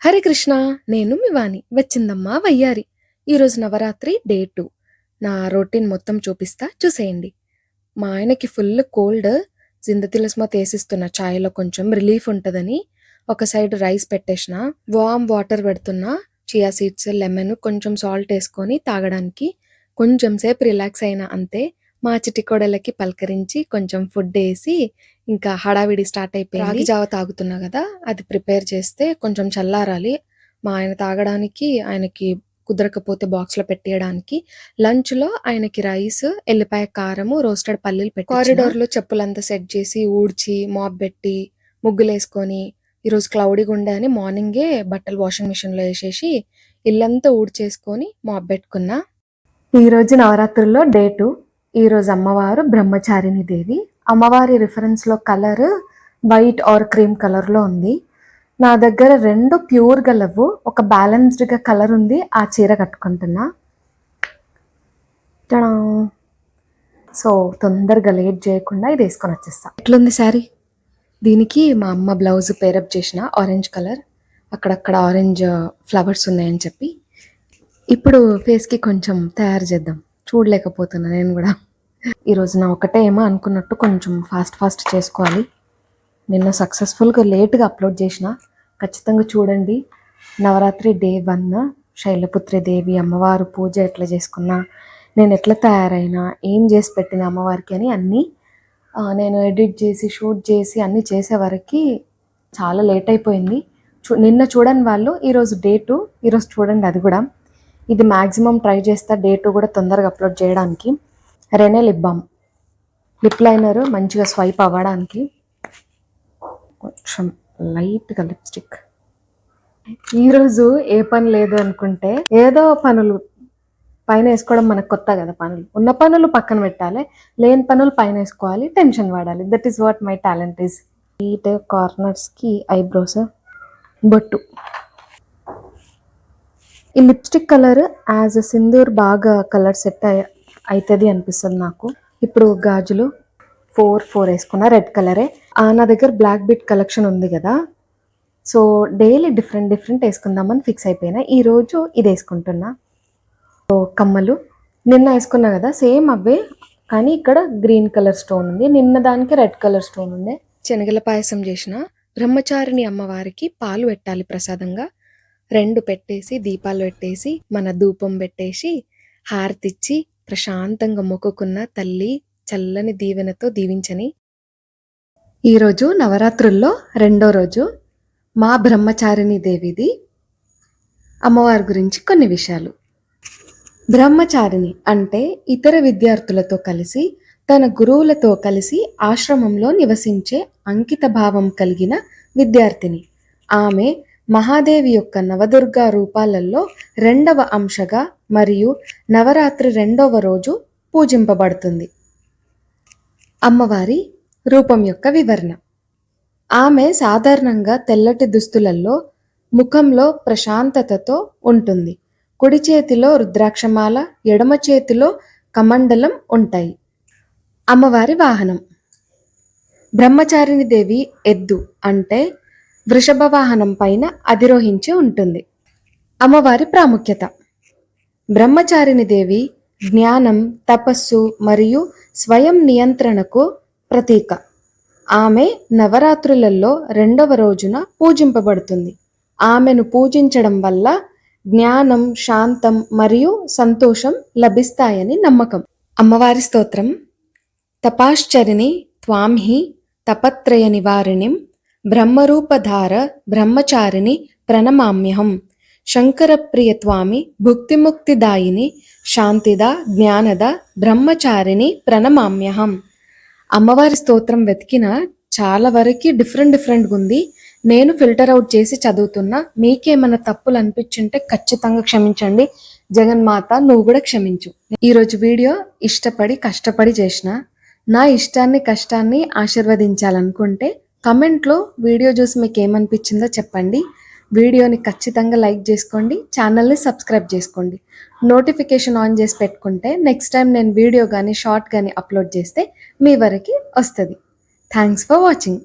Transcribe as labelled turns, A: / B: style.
A: హరే కృష్ణ నేను మీ వాణి వచ్చిందమ్మా వయ్యారి. ఈరోజు నవరాత్రి డే టూ. నా రొటీన్ మొత్తం చూపిస్తా చూసేయండి. మా ఆయనకి ఫుల్ కోల్డ్ జిందతిలస్మా తీసిస్తున్న ఛాయ్లో కొంచెం రిలీఫ్ ఉంటుందని ఒక సైడ్ రైస్ పెట్టేసిన వామ్ వాటర్ పెడుతున్నా చియా సీడ్స్ లెమన్ కొంచెం సాల్ట్ వేసుకొని తాగడానికి కొంచెం సేపు రిలాక్స్ అయినా అంతే మా చిటికోడలకి పలకరించి కొంచెం ఫుడ్ వేసి ఇంకా హడావిడి స్టార్ట్ అయిపోయింది. రాగి జావ తాగుతున్నా కదా అది ప్రిపేర్ చేస్తే కొంచెం చల్లారాలి. మా ఆయన తాగడానికి ఆయనకి కుదరకపోతే బాక్స్లో పెట్టేయడానికి లంచ్లో ఆయనకి రైస్ ఎల్లిపాయ కారము రోస్టెడ్ పల్లీలు పెట్టి కారిడోర్లో చెప్పులంతా సెట్ చేసి ఊడ్చి మాప్ పెట్టి ముగ్గులు వేసుకొని ఈరోజు క్లౌడీగా ఉండే అని మార్నింగే బట్టలు వాషింగ్ మిషన్లో వేసేసి ఇల్లంతా ఊడ్చేసుకొని మాప్ పెట్టుకున్నా. ఈ రోజు నవరాత్రుల్లో డే టూ ఈరోజు అమ్మవారు బ్రహ్మచారిణి దేవి. అమ్మవారి రిఫరెన్స్లో కలర్ వైట్ ఆర్ క్రీమ్ కలర్లో ఉంది. నా దగ్గర రెండు ప్యూర్ గలవు ఒక బ్యాలెన్స్డ్గా కలర్ ఉంది. ఆ చీర కట్టుకుంటున్నా. సో తొందరగా లేట్ చేయకుండా ఇది వేసుకొని వచ్చేస్తా. ఎట్లుంది శారీ? దీనికి మా అమ్మ బ్లౌజ్ పేరప్ చేసిన ఆరెంజ్ కలర్ అక్కడక్కడ ఆరెంజ్ ఫ్లవర్స్ ఉన్నాయని చెప్పి. ఇప్పుడు ఫేస్కి కొంచెం తయారు చేద్దాం. చూడలేకపోతున్నా నేను కూడా. ఈరోజు నా ఒకటే ఏమో అనుకున్నట్టు కొంచెం ఫాస్ట్ ఫాస్ట్ చేసుకోవాలి. నిన్న సక్సెస్ఫుల్గా లేట్గా అప్లోడ్ చేసిన. ఖచ్చితంగా చూడండి. నవరాత్రి డే వన్ శైలపుత్రి దేవి అమ్మవారు పూజ ఎట్లా చేసుకున్నా నేను ఎట్లా తయారైనా ఏం చేసి పెట్టిన అమ్మవారికి అని అన్నీ నేను ఎడిట్ చేసి షూట్ చేసి అన్నీ చేసేవరకు చాలా లేట్ అయిపోయింది. చూ నిన్న చూడని వాళ్ళు ఈరోజు డే టూ ఈరోజు చూడండి అది కూడా. ఇది మ్యాక్సిమం ట్రై చేస్తా డే టూ కూడా తొందరగా అప్లోడ్ చేయడానికి. Renee lip balm. Lip liner మంచిగా స్వైప్ అవ్వడానికి కొంచెం లైట్గా లిప్స్టిక్. ఈరోజు ఏ పని లేదు అనుకుంటే ఏదో పనులు పైన వేసుకోవడం మనకు కొత్త కదా పనులు. ఉన్న పనులు పక్కన పెట్టాలి లేని పనులు పైన వేసుకోవాలి టెన్షన్ వాడాలి that is what my talent is it కార్నర్స్కి eyebrows బొట్టు. ఈ lipstick colour as a sindoor బాగా కలర్ సెట్ అవుతుంది అనిపిస్తుంది నాకు. ఇప్పుడు గాజులు ఫోర్ ఫోర్ వేసుకున్న రెడ్ కలరే. ఆ, నా దగ్గర బ్లాక్ బిట్ కలెక్షన్ ఉంది కదా. సో డైలీ డిఫరెంట్ డిఫరెంట్ వేసుకుందామని ఫిక్స్ అయిపోయినా. ఈరోజు ఇది వేసుకుంటున్నా. సో కమ్మలు. నిన్న వేసుకున్నా కదా సేమ్ అవే కానీ ఇక్కడ గ్రీన్ కలర్ స్టోన్ ఉంది. నిన్న దానికి రెడ్ కలర్ స్టోన్ ఉంది శనగల పాయసం చేసిన బ్రహ్మచారిణి అమ్మవారికి పాలు పెట్టాలి ప్రసాదంగా. రెండు పెట్టేసి దీపాలు పెట్టేసి మన ధూపం పెట్టేసి హారతిచ్చి ప్రశాంతంగా మొక్కుకున్న తల్లి చల్లని దీవెనతో దీవించని. ఈరోజు నవరాత్రుల్లో రెండో రోజు మా బ్రహ్మచారిణి దేవిది. అమ్మవారి గురించి కొన్ని విషయాలు. బ్రహ్మచారిణి అంటే ఇతర విద్యార్థులతో కలిసి తన గురువులతో కలిసి ఆశ్రమంలో నివసించే అంకిత భావం కలిగిన విద్యార్థిని. ఆమె మహాదేవి యొక్క నవదుర్గా రూపాలలో రెండవ అంశగా మరియు నవరాత్రి రెండవ రోజు పూజింపబడుతుంది. అమ్మవారి రూపం యొక్క వివరణ. ఆమె సాధారణంగా తెల్లటి దుస్తులలో ముఖంలో ప్రశాంతతతో ఉంటుంది. కుడి చేతిలో రుద్రాక్షమాల ఎడమ చేతిలో కమండలం ఉంటాయి. అమ్మవారి వాహనం. బ్రహ్మచారిణి దేవి ఎద్దు అంటే వృషభ వాహనం పైన అధిరోహించి ఉంటుంది. అమ్మవారి ప్రాముఖ్యత. బ్రహ్మచారిణి దేవి జ్ఞానం తపస్సు మరియు స్వయం నియంత్రణకు ప్రతీక. ఆమె నవరాత్రులలో రెండవ రోజున పూజింపబడుతుంది. ఆమెను పూజించడం వల్ల జ్ఞానం శాంతం మరియు సంతోషం లభిస్తాయని నమ్మకం. అమ్మవారి స్తోత్రం. తపాశ్చరిణి త్వాంహి తపత్రయ నివారిణిం బ్రహ్మరూపధార బ్రహ్మచారిణి ప్రణమామ్యహం. శంకరప్రియత్వామి భుక్తిముక్తిదాయిని శాంతిద జ్ఞానద బ్రహ్మచారిణి ప్రణమామ్యహం. అమ్మవారి స్తోత్రం వెతికిన చాలా వరకు డిఫరెంట్ డిఫరెంట్గా ఉంది. నేను ఫిల్టర్ అవుట్ చేసి చదువుతున్నా మీకేమైనా తప్పులు అనిపించుంటే ఖచ్చితంగా క్షమించండి. జగన్మాత నువ్వు కూడా క్షమించు. ఈరోజు వీడియో ఇష్టపడి కష్టపడి చేసిన నా ఇష్టాన్ని కష్టాన్ని ఆశీర్వదించాలనుకుంటే కమెంట్లో వీడియో చూసి మీకు ఏమనిపించిందో చెప్పండి. వీడియోని ఖచ్చితంగా లైక్ చేసుకోండి ఛానల్ని సబ్స్క్రైబ్ చేసుకోండి. నోటిఫికేషన్ ఆన్ చేసి పెట్టుకుంటే నెక్స్ట్ టైం నేను వీడియో కానీ షార్ట్ కానీ అప్లోడ్ చేస్తే మీ వరకు వస్తుంది. Thanks for watching.